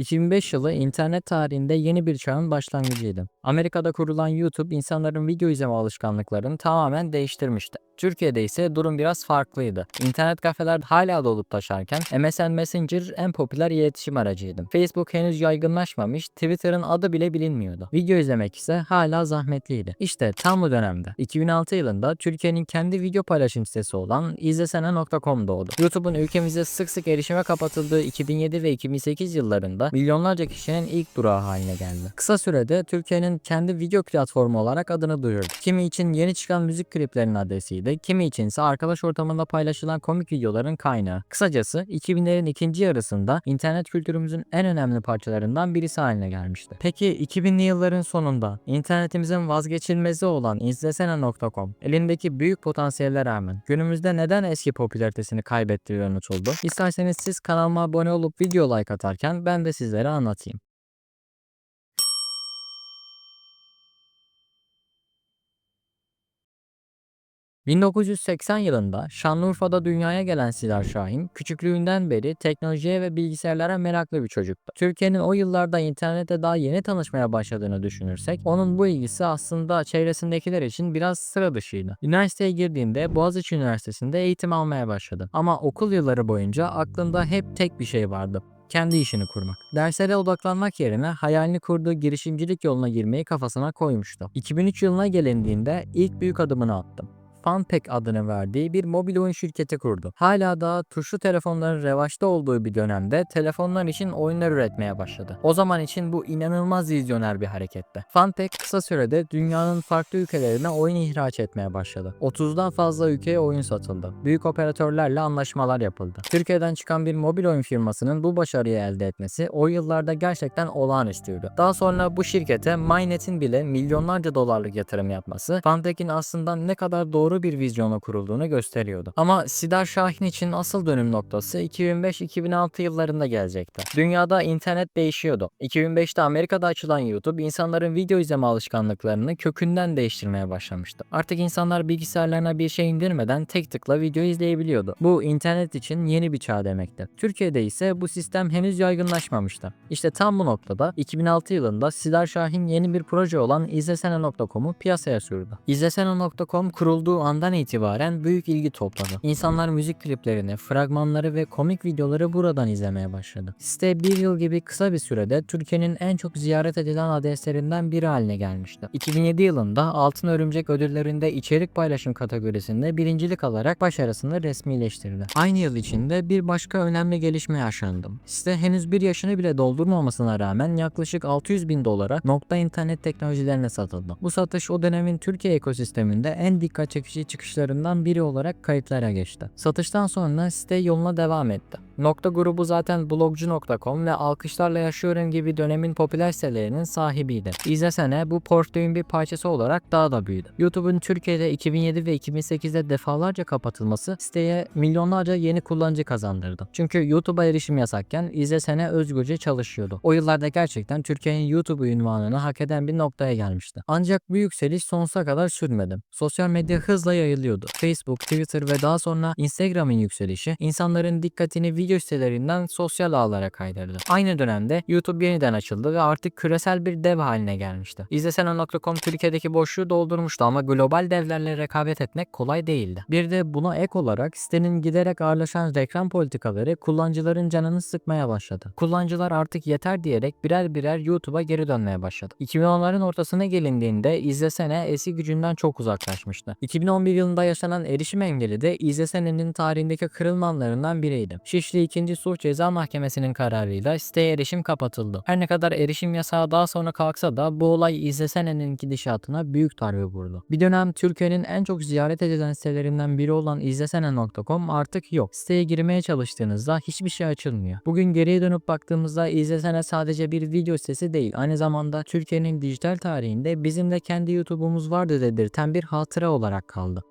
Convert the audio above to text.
2005 yılı internet tarihinde yeni bir çağın başlangıcıydı. Amerika'da kurulan YouTube insanların video izleme alışkanlıklarını tamamen değiştirmişti. Türkiye'de ise durum biraz farklıydı. İnternet kafeler hala dolup taşarken MSN Messenger en popüler iletişim aracıydı. Facebook henüz yaygınlaşmamış, Twitter'ın adı bile bilinmiyordu. Video izlemek ise hala zahmetliydi. İşte tam bu dönemde 2006 yılında Türkiye'nin kendi video paylaşım sitesi olan izlesene.com doğdu. YouTube'un ülkemizde sık sık erişime kapatıldığı 2007 ve 2008 yıllarında milyonlarca kişinin ilk durağı haline geldi. Kısa sürede Türkiye'nin kendi video platformu olarak adını duyurdu. Kimi için yeni çıkan müzik kliplerinin adresiydi, kimi için ise arkadaş ortamında paylaşılan komik videoların kaynağı. Kısacası 2000'lerin ikinci yarısında internet kültürümüzün en önemli parçalarından birisi haline gelmişti. Peki 2000'li yılların sonunda internetimizin vazgeçilmezi olan izlesene.com elindeki büyük potansiyellere rağmen günümüzde neden eski popülaritesini kaybetti ve unutuldu? İsterseniz siz kanalıma abone olup video like atarken ben de sizlere anlatayım. 1980 yılında Şanlıurfa'da dünyaya gelen Sidar Şahin, küçüklüğünden beri teknolojiye ve bilgisayarlara meraklı bir çocuktu. Türkiye'nin o yıllarda internete daha yeni tanışmaya başladığını düşünürsek, onun bu ilgisi aslında çevresindekiler için biraz sıra dışıydı. Üniversiteye girdiğinde Boğaziçi Üniversitesi'nde eğitim almaya başladı. Ama okul yılları boyunca aklında hep tek bir şey vardı kendi işini kurmak. Derslere odaklanmak yerine hayalini kurduğu girişimcilik yoluna girmeyi kafasına koymuştu. 2003 yılına gelindiğinde ilk büyük adımını attı. Funpack adını verdiği bir mobil oyun şirketi kurdu. Hala daha tuşlu telefonların revaçta olduğu bir dönemde telefonlar için oyunlar üretmeye başladı. O zaman için bu inanılmaz vizyoner bir hareketti. Funpack kısa sürede dünyanın farklı ülkelerine oyun ihraç etmeye başladı. 30'dan fazla ülkeye oyun satıldı. Büyük operatörlerle anlaşmalar yapıldı. Türkiye'den çıkan bir mobil oyun firmasının bu başarıyı elde etmesi o yıllarda gerçekten olağanüstüydü. Daha sonra bu şirkete MyNet'in bile milyonlarca dolarlık yatırım yapması Funpack'in aslında ne kadar doğru doğru bir vizyona kurulduğunu gösteriyordu. Ama Sidar Şahin için asıl dönüm noktası 2005-2006 yıllarında gelecekti. Dünyada internet değişiyordu. 2005'te Amerika'da açılan YouTube insanların video izleme alışkanlıklarını kökünden değiştirmeye başlamıştı. Artık insanlar bilgisayarlarına bir şey indirmeden tek tıkla video izleyebiliyordu. Bu internet için yeni bir çağ demekti. Türkiye'de ise bu sistem henüz yaygınlaşmamıştı. İşte tam bu noktada 2006 yılında Sidar Şahin yeni bir proje olan izlesene.com'u piyasaya sürdü. İzlesene.com kurulduğu andan itibaren büyük ilgi topladı. İnsanlar müzik kliplerini, fragmanları ve komik videoları buradan izlemeye başladı. Site bir yıl gibi kısa bir sürede Türkiye'nin en çok ziyaret edilen adreslerinden biri haline gelmişti. 2007 yılında Altın Örümcek ödüllerinde içerik paylaşım kategorisinde birincilik alarak başarısını resmileştirdi. Aynı yıl içinde bir başka önemli gelişme yaşandı. Site henüz bir yaşını bile doldurmamasına rağmen yaklaşık 600 bin dolara nokta internet teknolojilerine satıldı. Bu satış o dönemin Türkiye ekosisteminde en dikkat çekici çıkışlarından biri olarak kayıtlara geçti. Satıştan sonra site yoluna devam etti. Nokta grubu zaten blogcu.com ve alkışlarla yaşıyorum gibi dönemin popüler sitelerinin sahibiydi. İzlesene bu portföyün bir parçası olarak daha da büyüdü. YouTube'un Türkiye'de 2007 ve 2008'de defalarca kapatılması siteye milyonlarca yeni kullanıcı kazandırdı. Çünkü YouTube'a erişim yasakken izlesene özgürce çalışıyordu. O yıllarda gerçekten Türkiye'nin YouTube ünvanını hak eden bir noktaya gelmişti. Ancak bu yükseliş sonsuza kadar sürmedi. Sosyal medya hızla yayılıyordu. Facebook, Twitter ve daha sonra Instagram'ın yükselişi insanların dikkatini video sitelerinden sosyal ağlara kaydırdı. Aynı dönemde YouTube yeniden açıldı ve artık küresel bir dev haline gelmişti. İzlesene.com Türkiye'deki boşluğu doldurmuştu ama global devlerle rekabet etmek kolay değildi. Bir de buna ek olarak sitenin giderek ağırlaşan reklam politikaları kullanıcıların canını sıkmaya başladı. Kullanıcılar artık yeter diyerek birer birer YouTube'a geri dönmeye başladı. 2010'ların ortasına gelindiğinde izlesene eski gücünden çok uzaklaşmıştı. 2011 yılında yaşanan erişim engeli de İzlesene'nin tarihindeki kırılmanlarından biriydi. Şişli 2. Sulh Ceza Mahkemesi'nin kararıyla siteye erişim kapatıldı. Her ne kadar erişim yasağı daha sonra kalksa da bu olay İzlesene'nin gidişatına büyük darbe vurdu. Bir dönem Türkiye'nin en çok ziyaret edilen sitelerinden biri olan izlesene.com artık yok. Siteye girmeye çalıştığınızda hiçbir şey açılmıyor. Bugün geriye dönüp baktığımızda İzlesene sadece bir video sitesi değil, aynı zamanda Türkiye'nin dijital tarihinde bizim de kendi YouTube'umuz vardı dedirten bir hatıra olarak kaldı.